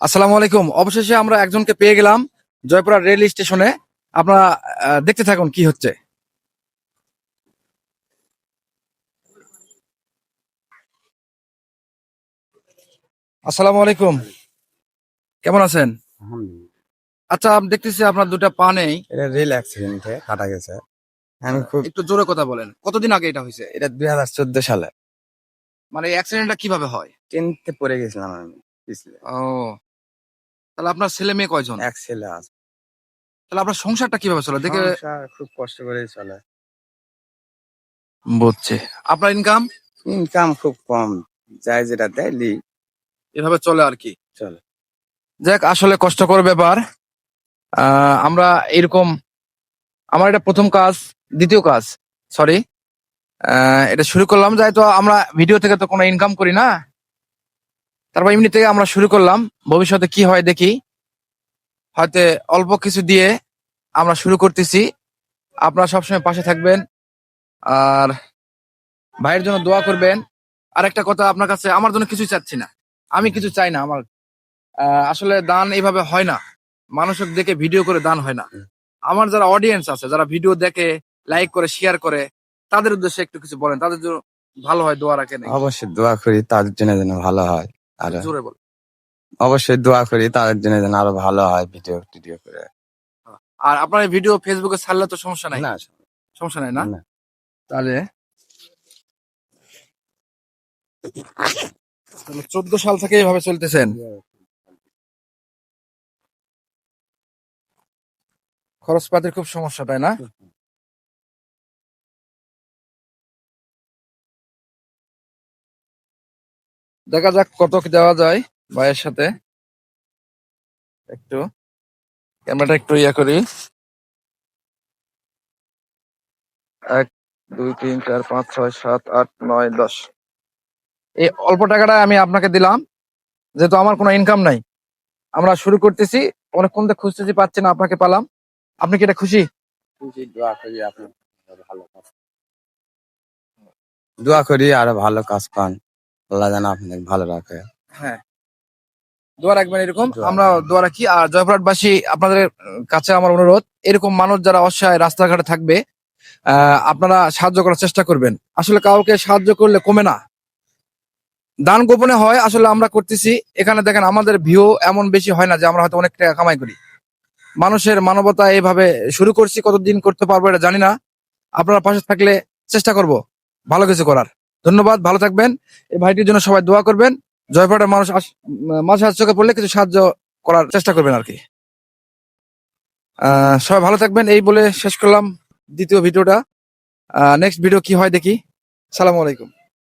আসসালামু আলাইকুম। অবশেষে আমরা একজনকে পেয়ে গেলাম জয়পুরা রেল স্টেশনে। আপনারা দেখতে থাকুন কি হচ্ছে। আসসালামু আলাইকুম। কেমন আছেন? আচ্ছা আমি দেখতেছি আপনার দুটা পা নেই। এটা রেল অ্যাক্সিডেন্টে কাটা গেছে। আমি খুব একটু জোরে কথা বলেন। কতদিন আগে এটা হয়েছে? এটা দুই হাজার চোদ্দ সালে। মানে অ্যাক্সিডেন্টটা কীভাবে হয়? ট্রেনতে পড়ে গেছিলাম আমি। ও তাহলে আপনার ছেলে মেয়ে কয়জন? এক ছেলে আছে। তাহলে আপনার সংসারটা কীভাবে চলে? দেখে সংসার খুব কষ্ট করে চলে। বুঝছে। আপনার ইনকাম ইনকাম খুব কম। যাই যেটা দেয় লি। এভাবে চলে আর কি। চলে। যাক আসলে কষ্টকর ব্যাপার। আহ, আমরা এরকম আমার এটা প্রথম কাজ দ্বিতীয় কাজ সরি এটা শুরু করলাম যাই তো আমরা ভিডিও থেকে তো কোনো ইনকাম করি না। তারপর এমনি থেকে আমরা শুরু করলাম। ভবিষ্যতে কি হয় দেখি। হয়তো অল্প কিছু দিয়ে আমরা শুরু করতেছি। আপনারা সবসময় পাশে থাকবেন। আর ভাইয়ের জন্য দোয়া করবেন। আর একটা কথা আপনার কাছে, আমার জন্য কিছু চাচ্ছি না। আমি কিছু চাই না আমার। আসলে দান এইভাবে হয় না। মানুষের দেখে ভিডিও করে দান হয় না। আমার যারা অডিয়েন্স আছে, যারা ভিডিও দেখে লাইক করে শেয়ার করে, তাদের উদ্দেশ্যে একটু কিছু বলেন। তাদের জন্য ভালো হয় দোয়া রাখেন। অবশ্যই দোয়া করি, তাদের জন্য ভালো হয়। আর জোরে বল। অবশ্যই দোয়া করি তাদের জন্য যেন আরও ভালো হয় ভিডিও টিডিও করে। আর আপনার ভিডিও ফেসবুকে ছাড়লে তো সমস্যা নাই? না সমস্যা নাই। না? তাহলে? চোদ্দ সাল থেকে এইভাবে চলতেছেন? খরচপাতির খুব সমস্যা তাই না? দেখা যাক কত কি দেওয়া যায় ভাইয়ের সাথে। একটু। ক্যামেরাটা একটু ইয়া করি। এক দুই তিন চার পাঁচ ছয় সাত আট নয় দশ। এই অল্প টাকাটা আমি আপনাকে দিলাম। যেহেতু আমার কোনো ইনকাম নাই। আমরা শুরু করতেছি। অনেকক্ষণ থেকে খুঁজতেছি পাচ্ছি না আপনাকে পালাম। আপনি কি এটা খুশি? দোয়া করি আপনি দোয়া করি আরও ভালো কাজ পান। আল্লাহ যেন আপনাদের ভালো রাখে। হ্যাঁ। দোয়া রাখবেন এরকম। আমরা। দোয়া রাখি। আর জয়পুরহাটবাসী আপনাদের কাছে আমার অনুরোধ এরকম মানুষ যারা অসহায় রাস্তাঘাটে থাকবে আপনারা সাহায্য করার চেষ্টা করবেন। আসলে কাউকে সাহায্য করলে কমে না। দান গোপনে হয় আসলে আমরা করতেছি। এখানে দেখেন আমাদের ভিউ এমন বেশি হয় না যে আমরা হয়তো অনেক টাকা কামাই করি। মানুষের মানবতা এইভাবে শুরু করছি কতদিন করতে পারব এটা জানি না। আপনারা পাশে থাকলে চেষ্টা করব ভালো কিছু করার। ধন্যবাদ, ভালো থাকবেন। এই ভাইটির জন্য সবাই দোয়া করবেন। জয়পাটার মানুষ মাঝে হাত চোখে পড়লে কিছু সাহায্য করার চেষ্টা করবেন আর কি। সবাই ভালো থাকবেন, এই বলে শেষ করলাম দ্বিতীয় ভিডিওটা। নেক্সট ভিডিও কি হয় দেখি। সালাম আলাইকুম।